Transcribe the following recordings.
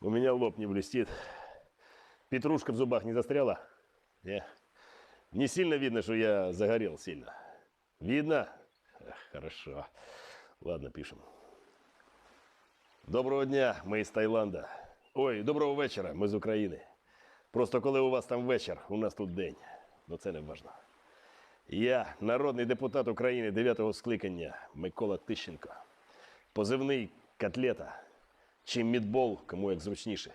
У меня лоб не блестит. Петрушка в зубах не застряла? Не. Не сильно видно, что я загорел сильно. Видно? Эх, Хорошо. Ладно, пишем. Доброго дня, ми з Таїланда. Ой, доброго вечора, ми з України. Просто коли у вас там вечір, у нас тут день. Ну це не важно. Я народний депутат України 9-го скликання Микола Тищенко. Позивний котлета чи мідбол, кому як зручніше.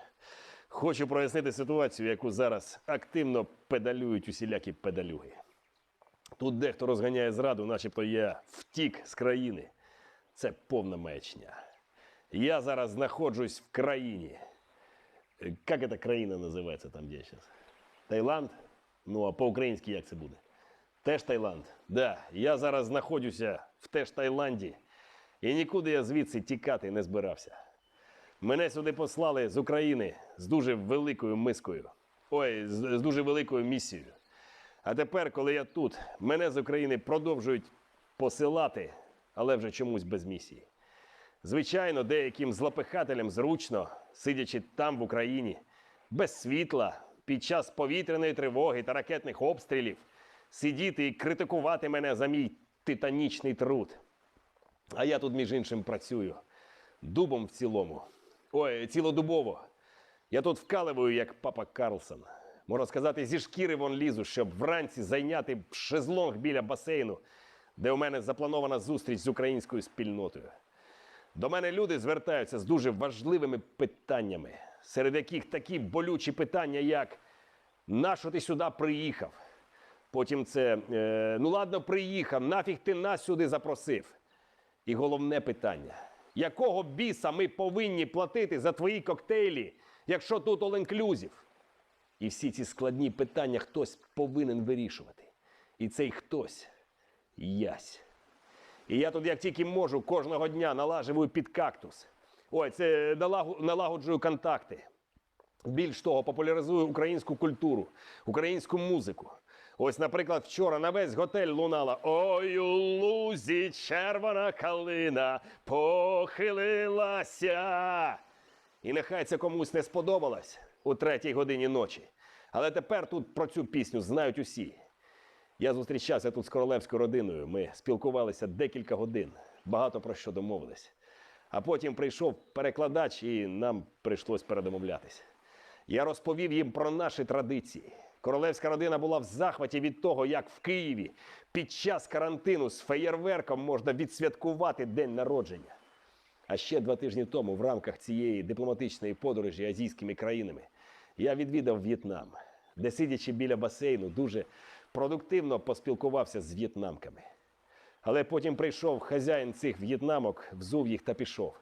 Хочу прояснити ситуацію, яку зараз активно педалюють усілякі педалюги. Тут дехто розганяє зраду, начебто я втік з країни. Це повна маячня. Я зараз знаходжусь в країні. Е, Як ця країна називається там, де я зараз? Таїланд? Ну, а по-українськи як це буде? Теж Таїланд. Да, я зараз знаходжуся в теж Таїланді. І нікуди я звідси тікати не збирався. Мене сюди послали з України з дуже великою мискою. Ой, з, з дуже великою місією. А тепер, коли я тут, мене з України продовжують посилати, але вже чомусь без місії. Звичайно, деяким злопихателям зручно, сидячи там в Україні, без світла, під час повітряної тривоги та ракетних обстрілів, сидіти і критикувати мене за мій титанічний труд. А я тут, між іншим, працюю дубом в цілому. Ой, цілодубово. Я тут вкаливаю, як папа Карлсон. Можна сказати, зі шкіри вон лізу, щоб вранці зайняти шезлонг біля басейну, де у мене запланована зустріч з українською спільнотою. До мене люди звертаються з дуже важливими питаннями, серед яких такі болючі питання, як нащо ти сюди приїхав? Потім це е, ну ладно, приїхав, нафіг ти нас сюди запросив. І головне питання: якого біса ми повинні платити за твої коктейлі, якщо тут all-inclusive? І всі ці складні питання хтось повинен вирішувати. І цей хтось ясь. І я тут, як тільки можу, кожного дня налаживаю під кактус. Ой, це налагоджую контакти. Більш того, популяризую українську культуру, українську музику. Ось, наприклад, вчора на весь готель лунала Ой, у лузі червона калина похилилася. І нехай це комусь не сподобалось у третій годині ночі. Але тепер тут про цю пісню знають усі. Я зустрічався тут з королевською родиною. Ми спілкувалися декілька годин, багато про що домовились. А потім прийшов перекладач, і нам прийшлось передомовлятися. Я розповів їм про наші традиції. Королевська родина була в захваті від того, як в Києві під час карантину з феєрверком можна відсвяткувати день народження. А ще два тижні тому, в рамках цієї дипломатичної подорожі азійськими країнами, я відвідав В'єтнам, де, сидячи біля басейну, дуже продуктивно поспілкувався з в'єтнамками. Але потім прийшов хазяїн цих в'єтнамок, взув їх та пішов.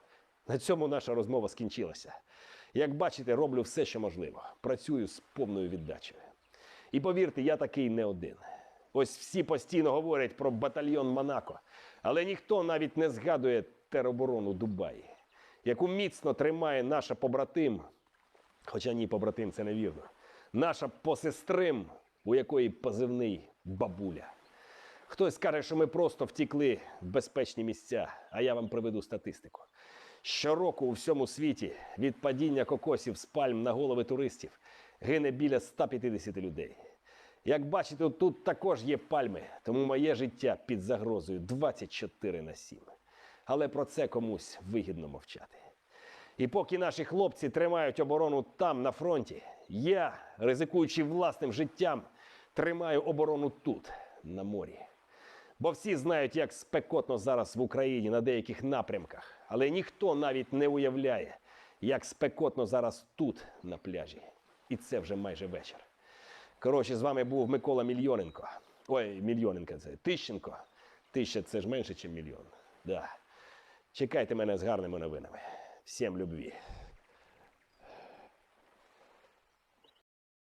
На цьому наша розмова скінчилася. Як бачите, роблю все, що можливо. Працюю з повною віддачею. І повірте, я такий не один. Ось всі постійно говорять про батальйон Монако, але ніхто навіть не згадує тероборону Дубаї, яку міцно тримає наша побратим, хоча ні, побратим це невірно, наша посестрим, у якої позивний бабуля. Хтось каже, що ми просто втікли в безпечні місця, а я вам приведу статистику. Щороку у всьому світі від падіння кокосів з пальм на голови туристів гине біля 150 людей. Як бачите, тут також є пальми, тому моє життя під загрозою 24 на 7. Але про це комусь вигідно мовчати. І поки наші хлопці тримають оборону там, на фронті, я, ризикуючи власним життям, тримаю оборону тут, на морі. Бо всі знають, як спекотно зараз в Україні на деяких напрямках, але ніхто навіть не уявляє, як спекотно зараз тут, на пляжі. І це вже майже вечір. Коротше, з вами був Микола Мільйоненко. Ой, Мільйоненко це Тищенко. Тища це ж менше, ніж мільйон. Да. Чекайте мене з гарними новинами. Всім любві.